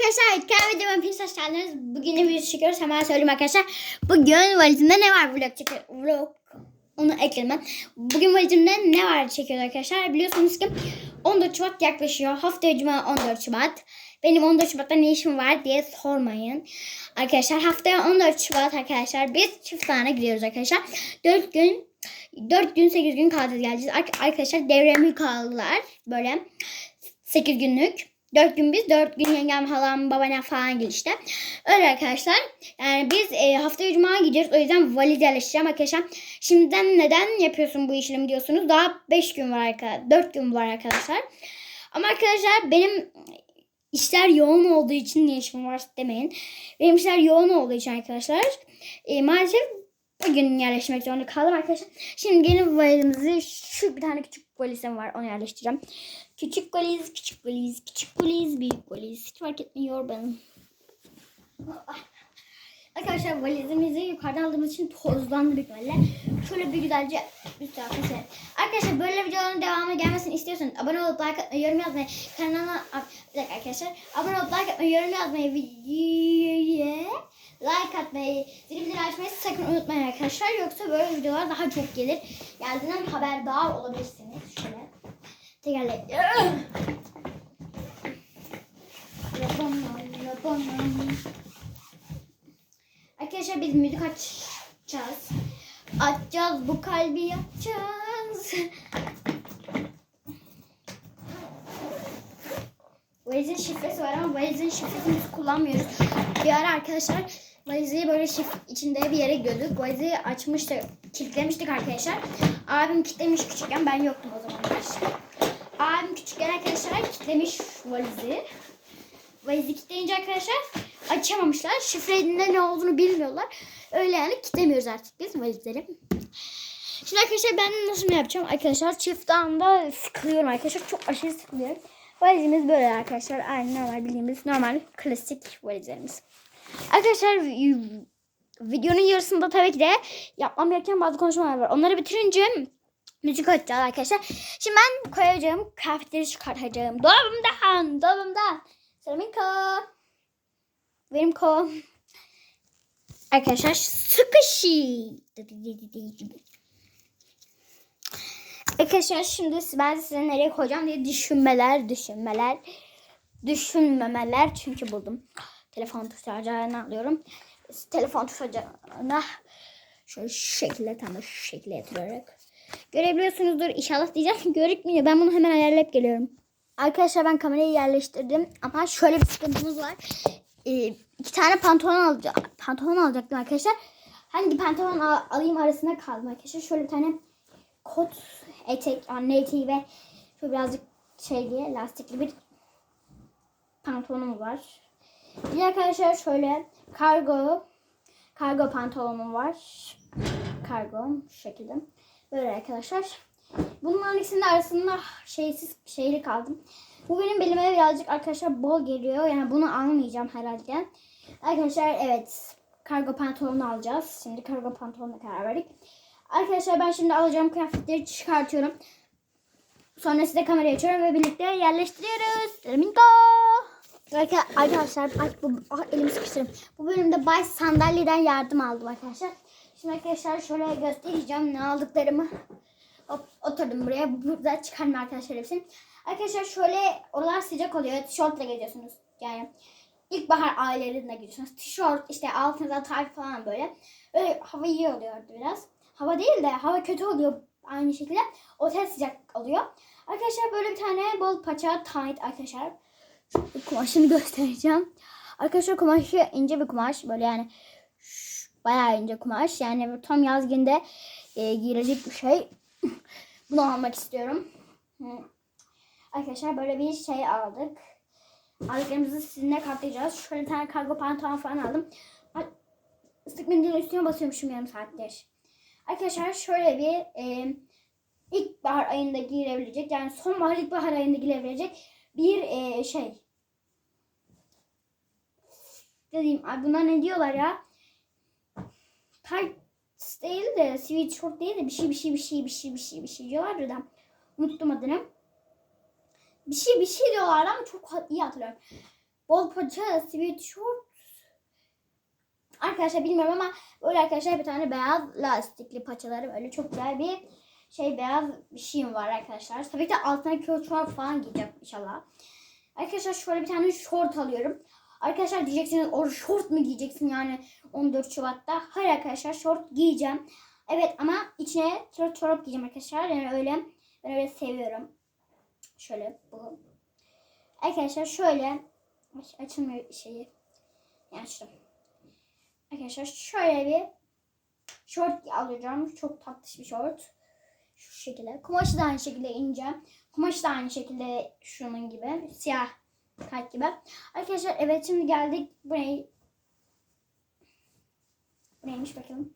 arkadaşlar. Kahve videoma hepiniz hoş geldiniz. Bugün ne video çekiyoruz hemen söyleyeyim arkadaşlar. Bugün valizimde ne var vlog çekiyor. Vlog. Onu ekledim ben. Bugün valizimde ne var çekiyoruz arkadaşlar. Biliyorsunuz ki 14 Şubat yaklaşıyor. Haftaya Cuma 14 Şubat. Benim 14 Şubat'ta ne işim var diye sormayın. Arkadaşlar haftaya 14 Şubat arkadaşlar. Biz çift tane gidiyoruz arkadaşlar. 4 gün 4 gün 8 gün kalacağız geleceğiz. Ar- Arkadaşlar devremi kaldılar. Böyle 8 günlük. 4 gün biz, 4 gün yengem, halam, babaannem falan gelişti. Öyle arkadaşlar. Yani biz e, haftaya cuma gideceğiz. O yüzden valiz yerleştireceğim arkadaşlar. Şimdiden neden yapıyorsun bu işlemi diyorsunuz. Daha 5 gün var arkadaşlar. 4 gün var arkadaşlar. Ama arkadaşlar benim işler yoğun olduğu için ne işim var demeyin. Benim işler yoğun olduğu için arkadaşlar. E, maalesef bugün yerleşmek zorunda kaldım arkadaşlar. Şimdi yeni valizimizi şu bir tane küçük valizim var. Onu yerleştireceğim. Küçük valiz, küçük valiz, küçük valiz, büyük valiz. Hiç fark etmiyor benim. Arkadaşlar valizimizi yukarıdan aldığımız için tozlandı büyük ihtimalle. Şöyle bir güzelce üst tarafa serelim. Arkadaşlar böyle videoların devamı gelmesini istiyorsanız abone olup like atmayı, yorum yazmayı, kanalıma bir dakika arkadaşlar. Abone olup like atmayı, yorum yazmayı, videoya like atmayı, zil zil açmayı sakın unutmayın arkadaşlar. Yoksa böyle videolar daha çok gelir. Geldiğinden haberdar olabilirsiniz. Şöyle tekerle. Arkadaşlar biz müzik açacağız. Açacağız bu kalbi açacağız. Valizin şifresi var ama valizin şifresini biz kullanmıyoruz. Bir ara arkadaşlar valizi böyle şif içinde bir yere gidiyorduk. Valizi açmıştık, kilitlemiştik arkadaşlar. Abim kilitlemiş küçükken ben yoktum o zamanlar. Abim küçükken arkadaşlar kilitlemiş valizi. Valizi kilitleyince arkadaşlar açamamışlar. Şifrenin ne olduğunu bilmiyorlar. Öyle yani kilitlemiyoruz artık biz valizleri. Şimdi arkadaşlar ben nasıl yapacağım? Arkadaşlar çift anda sıkılıyorum arkadaşlar. Çok aşırı sıkılıyorum. Valizimiz böyle arkadaşlar. Aynı normal bildiğimiz normal klasik valizlerimiz. Arkadaşlar vi- videonun yarısında tabii ki de yapmam gereken bazı konuşmalar var. Onları bitirince müzik açacağız arkadaşlar. Şimdi ben koyacağım kıyafetleri çıkartacağım. Dolabımda, dolabımda. Selamünaleyküm. Benim ko. Arkadaşlar sıkışı. Arkadaşlar şimdi ben size nereye koyacağım diye düşünmeler, düşünmeler, düşünmemeler çünkü buldum. Telefon tutacağını alıyorum. Telefon tutacağına şöyle şu şekilde tam da şu şekilde yatırarak. Görebiliyorsunuzdur inşallah diyeceğim görükmüyor. Ben bunu hemen ayarlayıp geliyorum. Arkadaşlar ben kamerayı yerleştirdim ama şöyle bir sıkıntımız var. Ee, iki tane pantolon alacağım. Pantolon alacaktım arkadaşlar. Hangi pantolon al- alayım arasında kaldım arkadaşlar. Şöyle bir tane kot etek, anne eteği ve şöyle birazcık şeyli lastikli bir pantolonum var. Bir arkadaşlar şöyle kargo kargo pantolonum var. Kargo şu şekilde. Böyle arkadaşlar. Bunların ikisinin arasında şeysiz şeyli kaldım. Bu benim belime birazcık arkadaşlar bol geliyor. Yani bunu almayacağım herhalde. Arkadaşlar evet kargo pantolonu alacağız. Şimdi kargo pantolonuna karar verdik. Arkadaşlar ben şimdi alacağım kıyafetleri çıkartıyorum. Sonra size kamerayı açıyorum ve birlikte yerleştiriyoruz. Flamingo. Arka- Arkadaşlar bu, ah, elimi sıkıştırdım. Bu bölümde Bay Sandalyeden yardım aldım arkadaşlar. Şimdi arkadaşlar şöyle göstereceğim ne aldıklarımı. Hop, oturdum buraya. Burada çıkarma arkadaşlar hepsini. Arkadaşlar şöyle oralar sıcak oluyor. Tişörtle geziyorsunuz. Yani ilkbahar aylarında gidiyorsunuz. Tişört işte altınıza tayt falan böyle. Öyle hava iyi oluyordu biraz. Hava değil de hava kötü oluyor aynı şekilde. Otel sıcak oluyor. Arkadaşlar böyle bir tane bol paça tight arkadaşlar. Şu kumaşını göstereceğim. Arkadaşlar kumaşı ince bir kumaş. Böyle yani bayağı ince kumaş. Yani tam yaz günde e, giyilecek bir şey. Bunu almak istiyorum. Arkadaşlar böyle bir şey aldık. Aldıklarımızı sizinle katlayacağız. Şöyle bir tane kargo pantolon falan aldım. Islık mendilin üstüne basıyormuşum yarım saattir. Arkadaşlar şöyle bir e, ilkbahar ayında giyilebilecek yani sonbahar ilkbahar ayında giyilebilecek bir e, şey. Dediğim ay buna ne diyorlar ya? Tights değil de sweatshirt değil de bir şey bir şey bir şey bir şey bir şey bir şey diyorlar da unuttum adını. Bir şey bir şey diyorlar ama çok iyi hatırlıyorum. bol paça sweatshirt. Arkadaşlar bilmiyorum ama böyle arkadaşlar bir tane beyaz lastikli paçaları böyle çok güzel bir şey beyaz bir şeyim var arkadaşlar. Tabii ki altına kilo çorap falan giyeceğim inşallah. Arkadaşlar şöyle bir tane şort alıyorum. Arkadaşlar diyeceksiniz o şort mu giyeceksin yani 14 Şubat'ta? Hayır arkadaşlar şort giyeceğim. Evet ama içine kilo çorap giyeceğim arkadaşlar. Yani öyle ben öyle seviyorum. Şöyle bu. Arkadaşlar şöyle açılmıyor şeyi. Yani şu. Arkadaşlar şöyle bir şort alacağım. Çok tatlış bir şort. Şu şekilde. Kumaşı da aynı şekilde ince. Kumaşı da aynı şekilde şunun gibi. Siyah kart. Arkadaşlar evet şimdi geldik. Bu ne? Bu neymiş bakalım.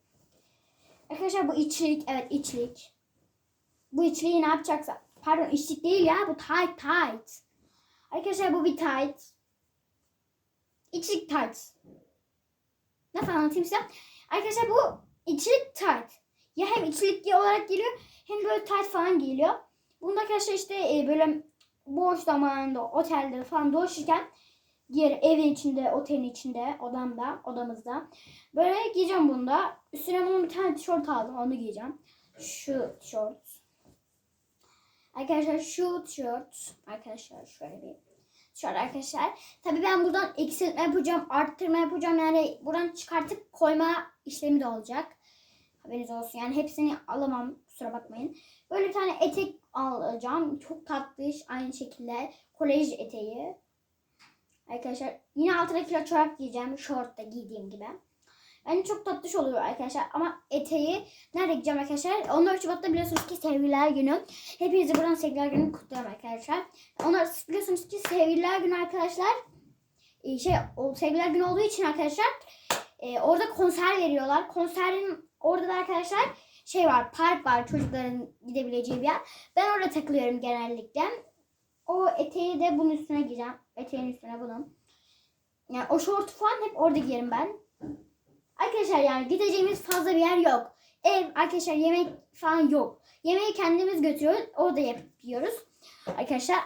Arkadaşlar bu içlik. Evet içlik. Bu içliği ne yapacaksa. Pardon içlik değil ya. Bu tight tight. Arkadaşlar bu bir tight. İçlik tight. Nasıl anlatayım size? Arkadaşlar bu içlik tight. Ya hem içlik olarak geliyor hem böyle tight falan geliyor. Bunda arkadaşlar işte e, böyle boş zamanında otelde falan dolaşırken giyer evin içinde, otelin içinde, odamda, odamızda. Böyle giyeceğim bunda. Üstüne bunun bir tane tişört aldım. Onu giyeceğim. Şu tişört. Arkadaşlar şu tişört. Arkadaşlar şöyle bir tişört arkadaşlar. Tabii ben buradan eksiltme yapacağım, arttırma yapacağım. Yani buradan çıkartıp koyma işlemi de olacak. Haberiniz olsun. Yani hepsini alamam. Kusura bakmayın. Böyle bir tane etek alacağım. Çok tatlış. Aynı şekilde kolej eteği. Arkadaşlar yine altına kilo çorap giyeceğim. Şort da giydiğim gibi. Yani çok tatlış oluyor arkadaşlar. Ama eteği nerede gideceğim arkadaşlar? 14 Şubat'ta biliyorsunuz ki sevgililer günü. Hepinizi buradan sevgililer günü kutluyorum arkadaşlar. Onlar biliyorsunuz ki sevgililer günü arkadaşlar. e, Şey sevgililer günü olduğu için arkadaşlar e, orada konser veriyorlar. Konserin orada da arkadaşlar şey var park var çocukların gidebileceği bir yer. Ben orada takılıyorum genellikle. O eteği de bunun üstüne giyeceğim. Eteğin üstüne bunun. Yani o şortu falan hep orada giyerim ben. Arkadaşlar yani gideceğimiz fazla bir yer yok. Ev arkadaşlar yemek falan yok. Yemeği kendimiz götürüyoruz. Orada yapıyoruz. Arkadaşlar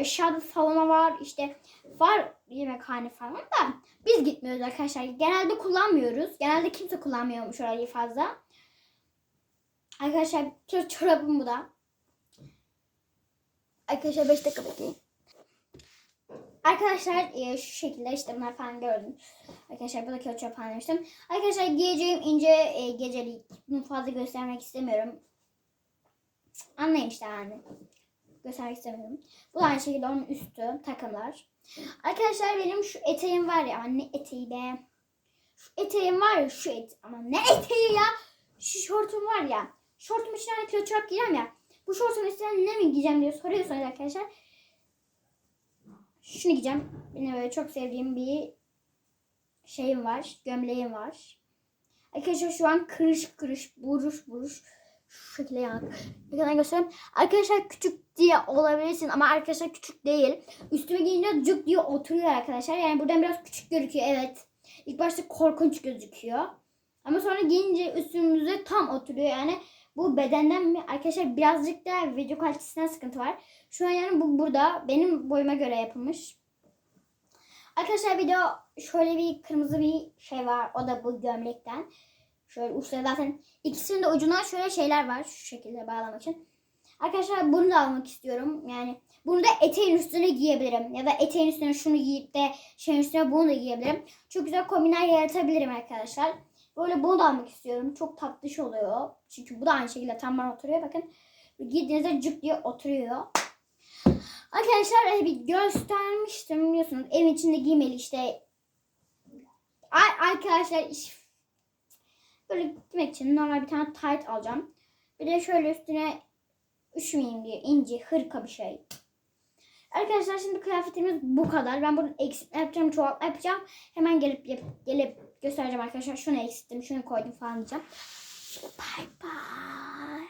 aşağıda salona var işte var yemekhane falan da biz gitmiyoruz arkadaşlar. Genelde kullanmıyoruz. Genelde kimse kullanmıyormuş orayı fazla. Arkadaşlar çor- çorabım bu da. Arkadaşlar 5 dakika bekleyin. Arkadaşlar e, şu şekilde işte bunlar falan gördüm. Arkadaşlar buradaki o çöp falan demiştim. Arkadaşlar giyeceğim ince e, gecelik. Bunu fazla göstermek istemiyorum. Anlayın işte yani. Göstermek istemiyorum. Bu da aynı şekilde onun üstü takımlar. Arkadaşlar benim şu eteğim var ya. Ne eteği be. Şu eteğim var ya şu et. Ama ne eteği ya. Şu şortum var ya. Şortum içine hani kilo çorap giyeceğim ya. Bu şortun üstüne ne mi giyeceğim diye soruyorsunuz arkadaşlar. Şunu giyeceğim. Benim böyle çok sevdiğim bir şeyim var. Gömleğim var. Arkadaşlar şu an kırış kırış, buruş buruş şu şekilde yanak. Yakından göstereyim. Arkadaşlar küçük diye olabilirsin ama arkadaşlar küçük değil. Üstüme giyince cuk diye oturuyor arkadaşlar. Yani buradan biraz küçük gözüküyor evet. İlk başta korkunç gözüküyor. Ama sonra giyince üstümüze tam oturuyor yani. Bu bedenden mi? Arkadaşlar birazcık da video kalitesinden sıkıntı var. Şu an yani bu burada benim boyuma göre yapılmış. Arkadaşlar bir de şöyle bir kırmızı bir şey var. O da bu gömlekten. Şöyle uçları zaten ikisinin de ucuna şöyle şeyler var. Şu şekilde bağlamak için. Arkadaşlar bunu da almak istiyorum. Yani bunu da eteğin üstüne giyebilirim. Ya da eteğin üstüne şunu giyip de şeyin üstüne bunu da giyebilirim. Çok güzel kombinler yaratabilirim arkadaşlar. Böyle bunu da almak istiyorum. Çok tatlış oluyor. Çünkü bu da aynı şekilde tam bana oturuyor. Bakın giydiğinizde cık diye oturuyor. Arkadaşlar e, bir göstermiştim biliyorsunuz. Evin içinde giymeli işte. Arkadaşlar böyle gitmek için normal bir tane tight alacağım. Bir de şöyle üstüne üşümeyeyim diye ince hırka bir şey. Arkadaşlar şimdi kıyafetimiz bu kadar. Ben bunu eksiltme yapacağım, çoğaltma yapacağım. Hemen gelip gelip göstereceğim arkadaşlar. Şunu eksilttim, şunu koydum falan diyeceğim. Bye bye.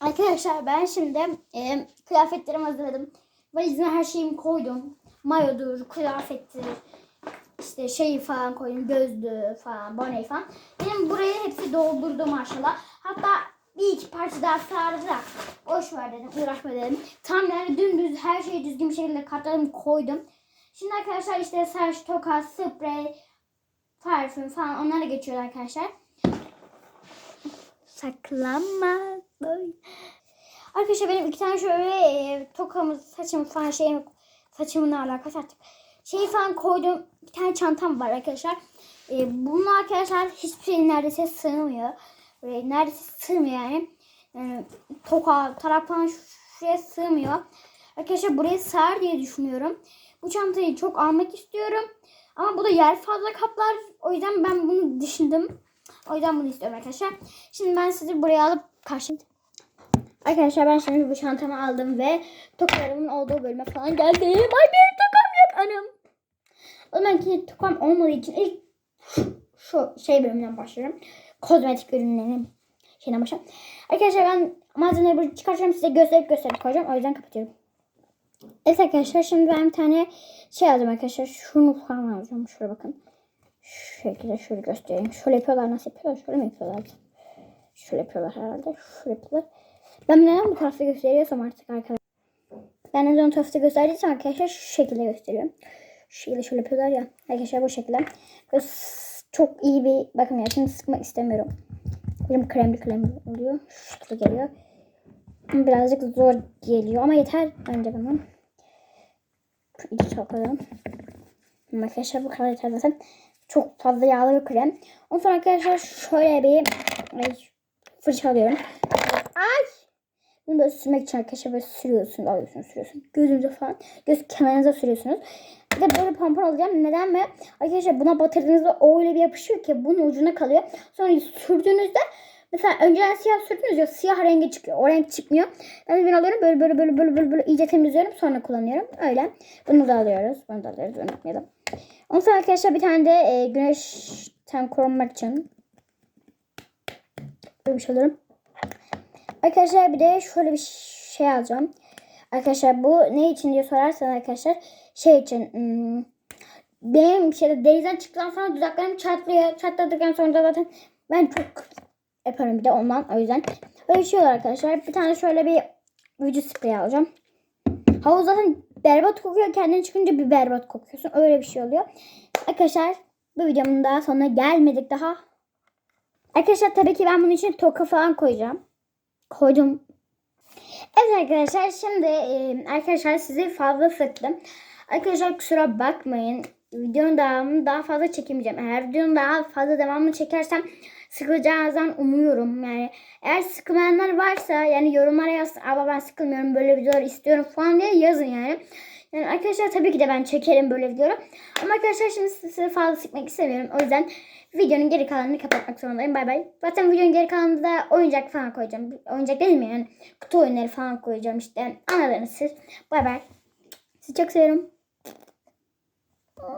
Arkadaşlar ben şimdi e, kıyafetlerimi hazırladım. Valizime her şeyimi koydum. Mayodur, kıyafettir, işte şeyi falan koydum. Gözlüğü falan, boneyi falan. Benim buraya hepsi doldurdu maşallah. Hatta bir iki parça daha sardı da boş ver dedim, uğraşma dedim. Tam yani dümdüz her şeyi düzgün bir şekilde katladım, koydum. Şimdi arkadaşlar işte saç, toka, sprey, parfüm falan onlara geçiyor arkadaşlar. Saklanma. Arkadaşlar benim iki tane şöyle e, tokamı, saçımı falan şeyimi, saçımın alakası artık. Şey falan koydum. Bir tane çantam var arkadaşlar. E, bunun arkadaşlar hiçbir şey neredeyse sığmıyor. Böyle neredeyse sığmıyor yani. yani toka, tarak falan şuraya sığmıyor. Arkadaşlar buraya sığar diye düşünüyorum. Bu çantayı çok almak istiyorum. Ama bu da yer fazla kaplar. O yüzden ben bunu düşündüm. O yüzden bunu istiyorum arkadaşlar. Şimdi ben sizi buraya alıp karşı... Arkadaşlar ben şimdi bu çantamı aldım ve tokalarımın olduğu bölüme falan geldim. Ay benim tokam yok anam. O zaman ki tokam olmadığı için ilk şu şey bölümünden başlıyorum. Kozmetik ürünlerin şeyine başlayalım. Arkadaşlar ben malzemeleri çıkaracağım size gösterip gösterip koyacağım. O yüzden kapatıyorum. Evet arkadaşlar şimdi ben bir tane şey alacağım arkadaşlar. Şunu falan alacağım. Şuraya bakın. Şu şekilde şöyle göstereyim. Şöyle yapıyorlar. Nasıl yapıyorlar? Şöyle mi yapıyorlar? Şöyle yapıyorlar herhalde. Şöyle yapıyorlar. Ben neden bu tarafta gösteriyorsam artık arkadaşlar. Ben neden o tarafta gösterdiysem arkadaşlar şu şekilde gösteriyorum. Şu şekilde şöyle yapıyorlar ya. Arkadaşlar bu şekilde. S- çok iyi bir bakın ya şimdi sıkmak istemiyorum. Benim kremli kremli oluyor. Şu geliyor. Birazcık zor geliyor ama yeter bence bana. Çalkalayalım. Ama Arkadaşlar bu kadar yeter zaten. Çok fazla yağlı bir krem. Ondan sonra arkadaşlar şöyle bir ay, fırçalıyorum. Ay! Bunu böyle sürmek için arkadaşlar böyle sürüyorsunuz, alıyorsunuz, sürüyorsunuz. Gözünüze falan, göz kenarınıza sürüyorsunuz. Bir de böyle pompon alacağım. Neden mi? Arkadaşlar buna batırdığınızda o öyle bir yapışıyor ki bunun ucuna kalıyor. Sonra sürdüğünüzde mesela önceden siyah sürdünüz ya siyah rengi çıkıyor. O renk çıkmıyor. Ben bunu alıyorum böyle böyle böyle böyle böyle, böyle iyice temizliyorum sonra kullanıyorum. Öyle. Bunu da alıyoruz. Bunu da alıyoruz. Unutmayalım. Ondan sonra arkadaşlar bir tane de e, güneşten korunmak için böyle bir şey alıyorum. Arkadaşlar bir de şöyle bir şey alacağım. Arkadaşlar bu ne için diye sorarsanız arkadaşlar şey için hmm, benim şeyde denizden çıktıktan sonra dudaklarım çatlıyor. Çatladıktan sonra zaten ben çok yaparım bir de ondan o yüzden. Öyle şey olur arkadaşlar. Bir tane şöyle bir vücut spreyi alacağım. Havuz zaten berbat kokuyor. Kendine çıkınca bir berbat kokuyorsun. Öyle bir şey oluyor. Arkadaşlar bu videomun daha sonuna gelmedik daha. Arkadaşlar tabii ki ben bunun için toka falan koyacağım. Koydum. Evet arkadaşlar şimdi arkadaşlar sizi fazla sıktım. Arkadaşlar kusura bakmayın. Videonun devamını daha fazla çekemeyeceğim. Eğer videonun daha fazla devamını çekersem sıkılacağınızdan umuyorum. Yani eğer sıkılmayanlar varsa yani yorumlara yazsın. Ama ben sıkılmıyorum böyle videolar istiyorum falan diye yazın yani. Yani arkadaşlar tabii ki de ben çekerim böyle videoları. Ama arkadaşlar şimdi sizi fazla sıkmak istemiyorum. O yüzden videonun geri kalanını kapatmak zorundayım. Bay bay. Zaten videonun geri kalanında da oyuncak falan koyacağım. Oyuncak değil mi yani? Kutu oyunları falan koyacağım işte. Anladınız siz. Bay bay. Sizi çok seviyorum.